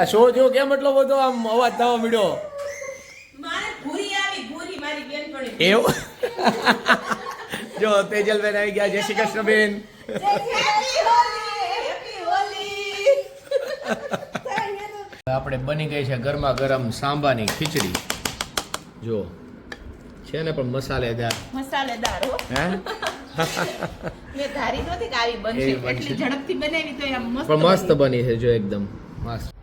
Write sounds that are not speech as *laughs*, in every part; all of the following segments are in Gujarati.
આ શો જો કેમ એટલો બધો આમ અવાજ થવા મળ્યો એવું? જો તેજલબેન આવી ગયા જય શ્રી કૃષ્ણ બેન હેપી હોલી હેપી હોલી આપણે બની ગઈ છે ગરમા ગરમ સાંબાની ખીચડી. જો છે ને પણ મસાલેદાર. મસાલેદાર હો. હે? મેં ધારી નહોતી કે આવી બનશે. એટલી ઝડપથી બનાવી તો મસ્ત પણ મસ્ત બની. બની છે જો એકદમ. મસ્ત.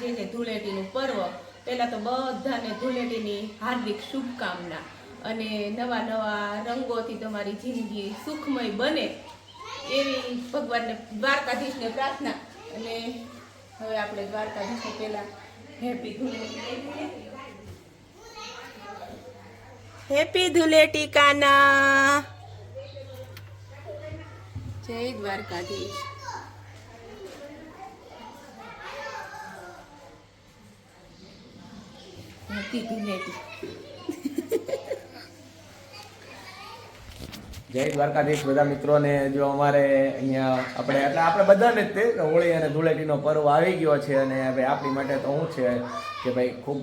આજે છે ધૂળેટીનું પર્વ. પહેલાં તો બધાને ધૂળેટીની હાર્દિક શુભકામના અને નવા નવા રંગોથી તમારી જિંદગી સુખમય બને એવી ભગવાનને દ્વારકાધીશને પ્રાર્થના. અને હવે આપણે દ્વારકાધીશને પહેલાં હેપી ધૂળેટી હેપી ધૂલેટી કાના. જય દ્વારકાધીશ. ધૂળેટી જય દ્વારકાધીશ બધા મિત્રોને, જો અમારે અહીંયા આપણે, એટલે આપણે બધાને જ તે હોળી અને ધૂળેટીનો પર્વ આવી ગયો છે અને ભાઈ આપણી માટે તો શું છે કે ભાઈ ખૂબ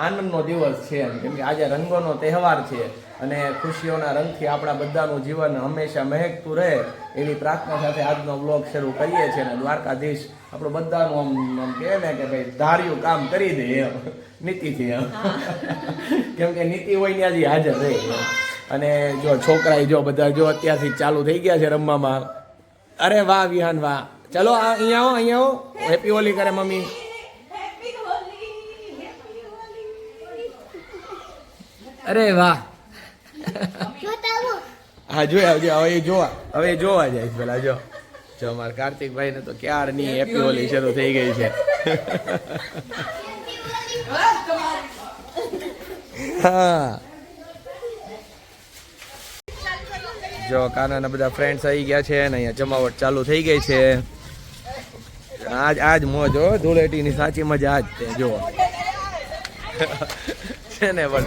આનંદનો દિવસ છે કેમ કે આજે રંગોનો તહેવાર છે અને ખુશીઓના રંગથી આપણા બધાનું જીવન હંમેશા મહેકતું રહે. એવી પ્રાર્થના સાથે આજનો બ્લોગ શરૂ કરીએ છીએ અને દ્વારકાધીશ આપણું બધાનું આમ આમ કહે ને કે ભાઈ ધાર્યું કામ કરી દે એમ. નીતિથી એમ. કેમ કે નીતિ હોય ત્યાં જ હાજર રહે અને જો છોકરા જો બધા જો અત્યારથી ચાલુ થઈ ગયા છે રમવામાં. અરે વાહ વિહાન વાહ. ચલો આ અહીંયા આવો અહીંયા આવો. હેપી હોલી કરે મમ્મી. અરે વાહ. હા જોયા જો હવે એ જોવા. હવે એ જોવા જાય પેલા જો. જો અમારા કાર્તિકભાઈ ને તો ક્યારની હેપી હોલી શરૂ થઈ ગઈ છે. હા. જો કાનાના બધા ફ્રેન્ડ્સ આવી ગયા છે ને અહીંયા જમાવટ ચાલુ થઈ ગઈ છે. આજ આજ મોજ હો ધૂળેટીની સાચી મજા આજ છે જો. *laughs* છે ને પણ.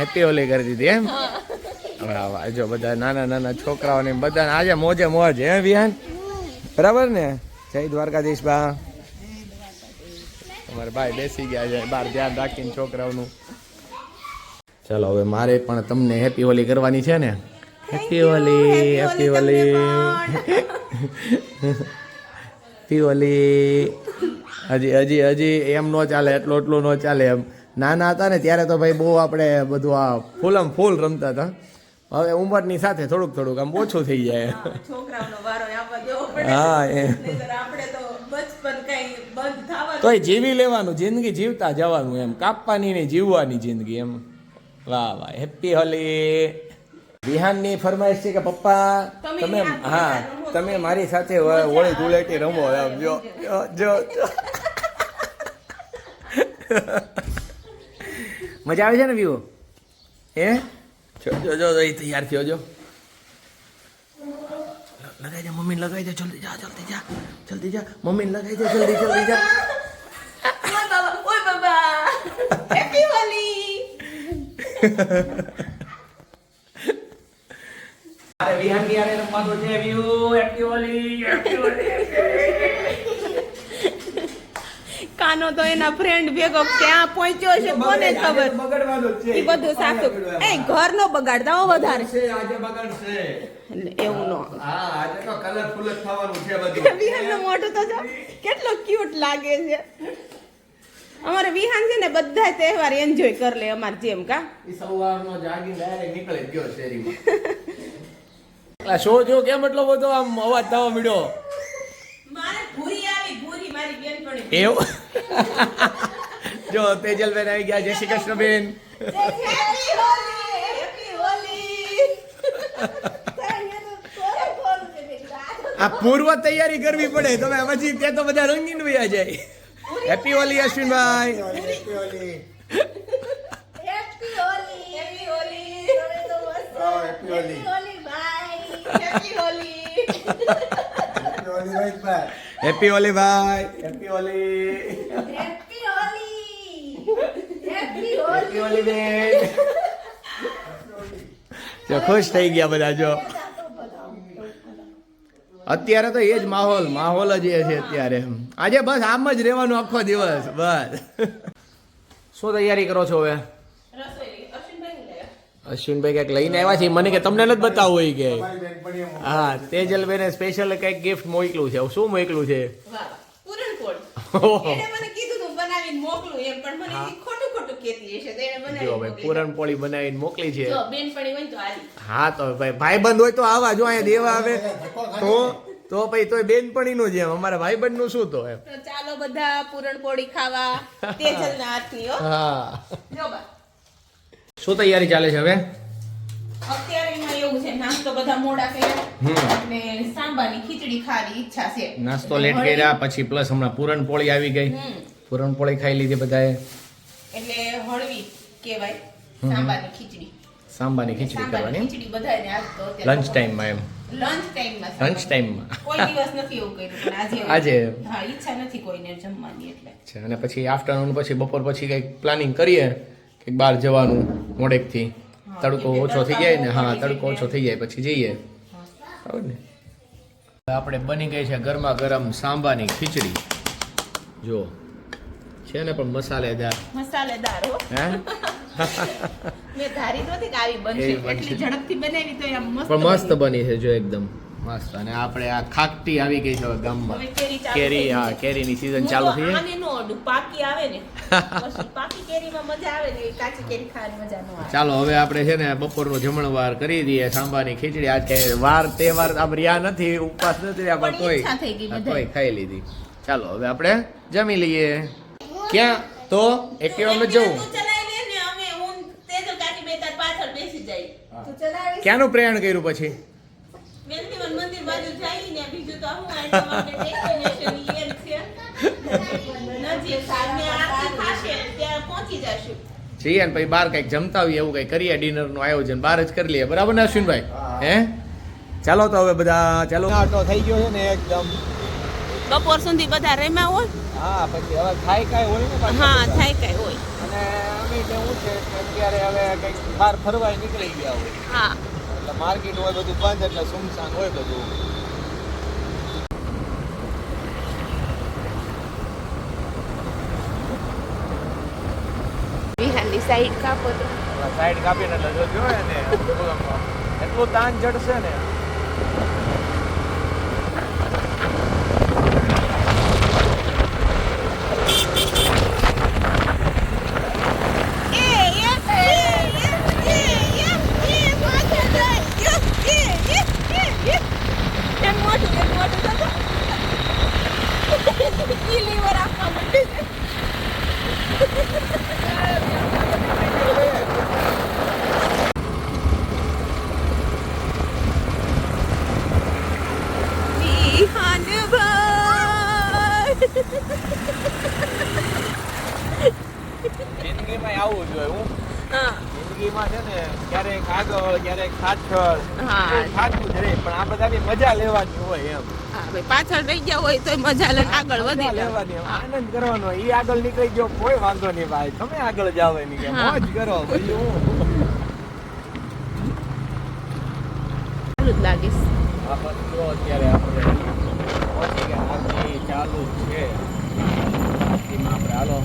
હેપી હોલી કરી દીધી એમ? હવે જો બધા નાના નાના છોકરાઓને બધા આજે મોજે મોજ હે વિહાન? બરાબર ને? જય દ્વારકાધીશ બા. તમારે ભાઈ બેસી ગયા છે બહાર ધ્યાન રાખીને છોકરાઓનું. ચાલો હવે મારે પણ તમને હેપી હોલી કરવાની છે ને? Happy Holi happy Holi happy Holi હજી હજી હજી એમ નો ચાલે એટલું એટલું નો ચાલે એમ. નાના હતા ને ત્યારે તો ભાઈ બહુ આપણે બધું આ ફૂલમ ફૂલ રમતા હતા. હવે ઉંમરની સાથે થોડુંક થોડુંક આમ ઓછું થઈ જાય. હા એ તો જીવી લેવાનું જિંદગી જીવતા જવાનું એમ. કાપવાની નહીં જીવવાની જિંદગી એમ. વાહ વાહ હેપી હોલી વિહાનની ફરમાઈશ છે કે પપ્પા તમે હા તમે મારી સાથે હોળી ધૂળેટી રમો. જો જો. *laughs* મજા આવે છે ને વ્યૂ હે? જો જો તૈયાર થયો જો. લગાઈ જા મમ્મીને લગાઈ દે જલ્દી જા જલ્દી જા જલ્દી જા. મમ્મીને લગાઈ દે જલ્દી જલ્દી જા. ઓય બાબા ઓય બાબા હેપી હોલી અરે વિહાનની આરે દો છે વ્યૂ હેપી હોલી હેપી હોલી આનો તો એના ફ્રેન્ડ ભેગો ક્યાં પહોંચ્યો છે કોને ખબર? બગડવાનું એ બધું સાચું. એ ઘર નો બગાડતા હો વધારે. છે આજે બગડશે એવું નો હા આજે તો કલરફુલ જ થવાનું છે બધું. *laughs* વિહાનનું મોઢું તો જો કેટલો ક્યુટ લાગે છે. અમારે વિહાન છે ને બધા તહેવાર એન્જોય કરી લે અમાર જેમ કા? ઈ સવારનો જાગી ડાયરેક્ટ નીકળી ગયો શેરીમાં. *laughs* આ શો જો કેમ એટલો બધો આમ અવાજ થવા મળ્યો મારે ભૂરી આવી ભૂરી મારી બેનપણી. એવું? *laughs* જો તેજલબેન આવી ગયા. જય શ્રી કૃષ્ણ બેન આ પૂર્વ તૈયારી કરવી પડે. તમે પછી ત્યાં તો બધા રંગીન વયા જાય. Happy Holi Ashwinbhai. Happy Holi. Happy Holi ભાઈ હેપી ઓલી હેપી ઓલી હેપી ઓલી બેન જો ખુશ થઈ ગયા બધા જો. અત્યારે તો એ જ માહોલ માહોલ જ એ છે અત્યારે. આજે બસ આમ જ રહેવાનું આખો દિવસ બસ. શું તૈયારી કરો છો હવે? અશ્વિનભાઈ કંઈક લઈને આવ્યા છે મને કે તમને નથી બતાવવું હોય કે. હા તેજલબેને સ્પેશિયલ કંઈક ગિફ્ટ મોકલું છે. શું મોકલું છે? વાહ પૂરણપોળ ઓહો. એને મને કીધું તું બનાવીને મોકલું એમ પણ મને ઈ ખોટું ખોટું કહેતી હશે તો એને જો ભાઈ પૂરણપોળી બનાવીને મોકલી છે. બેનપણી હોય ને તો હા તો ભાઈ ભાઈબંધ હોય તો આવા જો અહીંયા દેવા આવે. તો તો ભાઈ તોય બેનપણીનું જેમ અમારા ભાઈબંધનું શું તો એમ? ચાલો બધા પૂરણપોળી ખાવા તેજલના હાથની હા. શું તૈયારી ચાલે છે હવે? અત્યારે એવું છે નાસ્તો બધા મોડા કર્યા. અને સાંબાની ખીચડી ખાવાની ઈચ્છા છે. નાસ્તો લેટ કર્યા પછી પ્લસ હમણાં પૂરણપોળી આવી ગઈ. પૂરણપોળી ખાઈ લીધી બધાએ. એટલે હળવી કહેવાય સાંબાની ખીચડી. સાંબાની ખીચડી કરવાની. લંચ ટાઈમમાં એમ. લંચ ટાઈમમાં લંચ ટાઈમમાં કોઈ દિવસ નથી એવું કર્યું આજે આજે. હા ઈચ્છા નથી કોઈને જમવાની એટલે. છે અને પછી આફ્ટરનૂન પછી બપોર પછી કંઈક પ્લાનિંગ કરીએ. કંઈક બહાર જવાનું મોડેકથી. તડકો ઓછો થઈ જાય ને? હા તડકો ઓછો થઈ જાય પછી જઈએ. બરાબર ને આપણે બની ગઈ છે ગરમા ગરમ સાંબાની ખીચડી. જો છે ને પણ મસાલેદાર. મસાલેદાર હો. હે? મેં ધારી નહોતી કે આવી બનશે. *laughs* એટલી ઝડપથી બનાવી તો એમ મસ્ત પણ મસ્ત બની. બની છે જો એકદમ. મસ્ત. અને આપણે આ ખાકટી આવી ગઈ છે ગામમાં. કેરી હા કેરીની સીઝન ચાલુ થઈ આને નો. પાકી આવે ને. પછી પાકી કેરીમાં મજા આવે ને કાચી કેરી ખાવાની મજા નો આવે. ચાલો હવે આપણે છે ને બપોરનો જમણવાર કરી દઈએ સાંબાની ખીચડી. આજ તે વાર તહેવાર આમ રહ્યા નથી ઉપવાસ નથી રહ્યા પણ કોઈ. તોય ખાઈ લીધી. ચાલો હવે આપણે જમી લઈએ. ક્યાં? તો એક્ટિવામાં જવું. તું ચલાવી લે ને અમે હું તેજલ કાકી બે તાર પાછળ બેસી જાય. તું ચલાવીશ? ક્યાંનું પ્રયાણ કર્યું પછી વેલજીવન મંદિર બાજુ જાય ને બીજું તો હું આટલા માટે destination ઈ એમ છે નજીક અને આરતી થશે ત્યાં પહોંચી જશું જઈએ ને પછી બહાર કંઈક જમતા હોઈએ એવું કંઈ કરીએ ડિનરનું આયોજન બહાર જ કરી લઈએ. બરાબર ને અશ્વિનભાઈ? હે? ચાલો તો હવે બધા ચાલો. આટો થઈ ગયો છે ને એકદમ. બપોર સુધી બધા રેમા હોય? હા પછી હવે થાય કાંઈ હોય ને હા થાય કઈ હોય. અને અમે કેવું છે કે અત્યારે હવે કંઈક બહાર ફરવા નીકળી ગયા હોય. હા. એટલે માર્કેટ હોય બધું બંધ એટલે સુમસાન હોય બધું વિહાનની સાઈડ કાપો તો. સાઈડ કાપીને એટલે જો જોયે ને એટલું તાન જડશે ને જિંદગીમાં આવું જોઈએ હું જિંદગીમાં છે ને ક્યારેક હા. જ રહે પણ આ બધાની મજા લેવાની હોય એમ. પાછળ રહી ગયા હોય તો મજા લઈને આગળ વધી લેવાની આનંદ કરવાનો એ આગળ નીકળી ગયો કોઈ વાંધો નહીં ભાઈ તમે આગળ જાવ એની કે મોજ કરો હું. લાગીશ. આ બધું અત્યારે આપણે પહોંચી ગયા આરતી ચાલુ છે. આપણે હાલો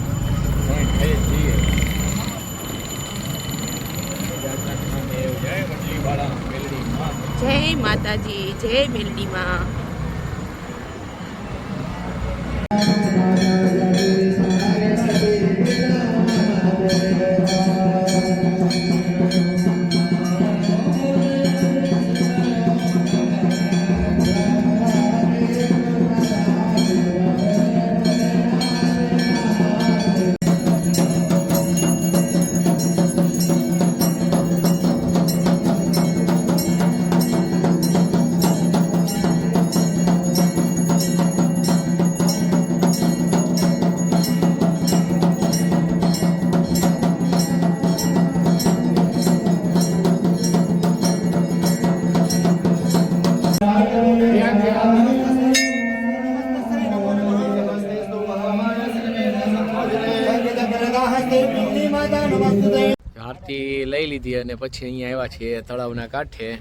થઈ જઈએ જય માતાજી જય મેલડીમાં લીધી અને પછી અહીંયા આવ્યા છીએ તળાવના કાંઠે.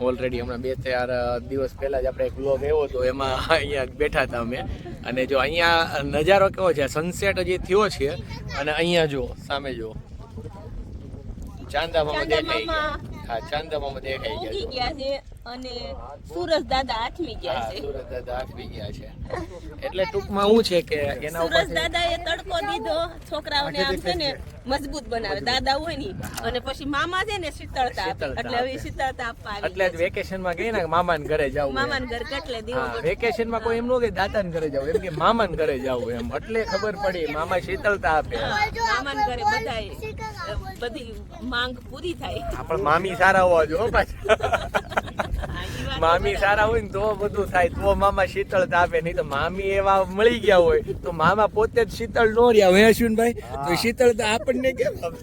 ઓલરેડી હમણાં બે ચાર દિવસ પહેલાં જ આપણે એક વ્લોગ એવો હતો એમાં *laughs* અહીંયા બેઠા હતા અમે. અને જો અહીંયા નજારો કેવો છે? સનસેટ હજી થયો છે. અને અહીંયા જો સામે જો ચાંદામાં દેખાઈ ગયા. હા ચાંદામાં દેખાઈ ગયા. અને સુરજ દાદા આઠમી ગયા છે. સુરત દાદા આઠમી ગયા છે. એટલે ટૂંકમાં શું છે કે એના સુરજ દાદા એ તડકો દીધો છોકરાઓને આમ છે ને મજબૂત બનાવે દાદા હોયની અને પછી મામા છે ને શીતળતા એટલે હવે શીતળતા આપવા એટલે વેકેશનમાં ગઈ ને મામા ને ઘરે જાવ મામાના ઘર કેટલે દીવો વેકેશન વેકેશનમાં કોઈ એમ નો કે દાદાને ઘરે જાવ. એમ કે મામા ને ઘરે જાવ એમ. એટલે ખબર પડી મામા શીતળતા આપે. મામા ને ઘરે બધાય બધી માંગ પૂરી થાય. આપણ મામી સારા હોવા જો પાછા. હા, મામી સારા હોય ને તો બધું થાય. તો મામા શીતળતા આપે નહીં તો મામી એવા મળી ગયા હોય. તો મામા પોતે જ શીતળ નો રહ્યા હોય અશ્વિનભાઈ? તો શીતળતા આપણને કેમ આપે.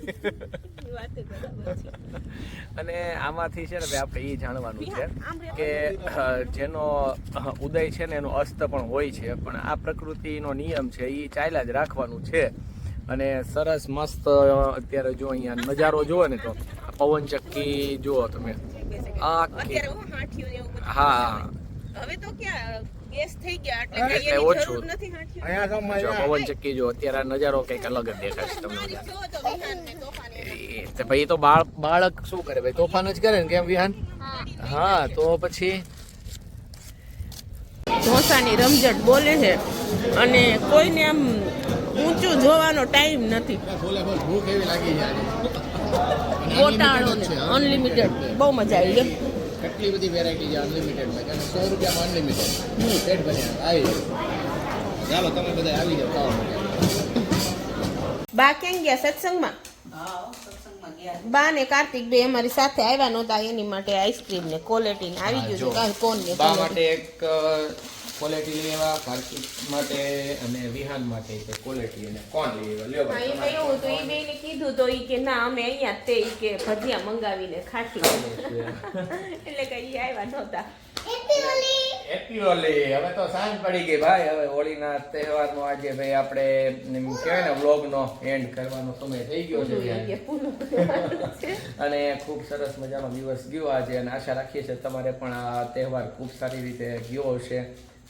અને આમાંથી છે ને ભાઈ આપણે એ જાણવાનું છે કે જેનો ઉદય છે ને એનો અસ્ત પણ હોય છે પણ આ પ્રકૃતિનો નિયમ છે એ ચાલ્યા જ રાખવાનું છે. અને સરસ મસ્ત અત્યારે જો અહીંયા નજારો જુઓ ને તો પવન ચક્કી જુઓ તમે. હું હવે. તો ક્યાં ગેસ થઈ ગયા એટલે એટલે કઈ એની ઓછું. જરૂર નથી હાંઠિયું અહીંયા તો જો મજા પવન ચક્કી જો અત્યારે નજારો કંઈક અલગ જ દેખાશે તમને તો વિહાન ને તોફાન એને. એ- ભાઈ એ તો બાળ બાળક શું કરે ભાઈ? તોફાન જ કરે ને કેમ વિહાન? હા તો પછી? ઢોસાની રમઝટ બોલે છે અને કોઈને આમ ઊંચું જોવાનો ટાઈમ નથી. ભૂખ એવી લાગી છે આજે. ગોટાળો અનલિમિટેડ બહુ મજા આવી ગઈ કેટલી બધી વેરાયટી છે અનલિમિટેડમાં કે સો રૂપિયામાં અનલિમિટેડ પેટ ભર્યા આવી ચાલો તમે બધા આવી જાઓ ખાવા માટે. બા ક્યાં ગયા સત્સંગમાં? બા ને કાર્તિક બે અમારી સાથે આવ્યા નહોતા એની માટે આઈસ્ક્રીમ ને કોલેટી ને આવી ગયું છે. કાલ કોન ને બા માટે એક ક્વોલિટી લઈ આવ્યા કાર્તિક માટે અને વિહાન માટે છે ક્વોલિટી અને કોણ લઈ આવ્યા? એમાં એવું હતું એ બેને કીધું તો ઈ કે ના અમે અહીંયા તે ઈ કે ભજીયા મંગાવીને ખાશું એટલે કે ઈ આવ્યા નહોતા. હેપી હોલી હવે તો સાંજ પડી ગઈ ભાઈ. હવે હોળીના તહેવારનો આજે ભાઈ આપણે કહેવાય ને વ્લોગનો એન્ડ કરવાનો સમય થઈ ગયો છે. અને ખૂબ સરસ મજાનો દિવસ ગયો આજે અને આશા રાખીએ છીએ તમારે પણ આ તહેવાર ખૂબ સારી રીતે ગયો હશે.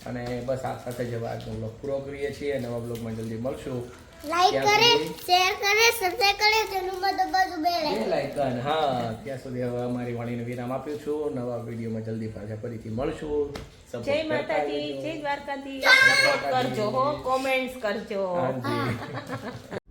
અને બસ આ સાથે જ આજનો બ્લોગ પૂરો કરીએ છીએ નવા બ્લોગમાં જલ્દી મળશું. લાઈક કરે શેર કરે સબસ્ક્રાઇબ કરે તેનું બધું બધું બે બે લાયકન હા ત્યાં સુધી હવે અમારી વાણીને વિરામ આપ્યું છું. નવા વિડીયોમાં જલ્દી પાછા ફરીથી મળશું. જય માતાજી જય દ્વારકાધીશ. સપોર્ટ કરજો હો કોમેન્ટ્સ કરજો. *laughs*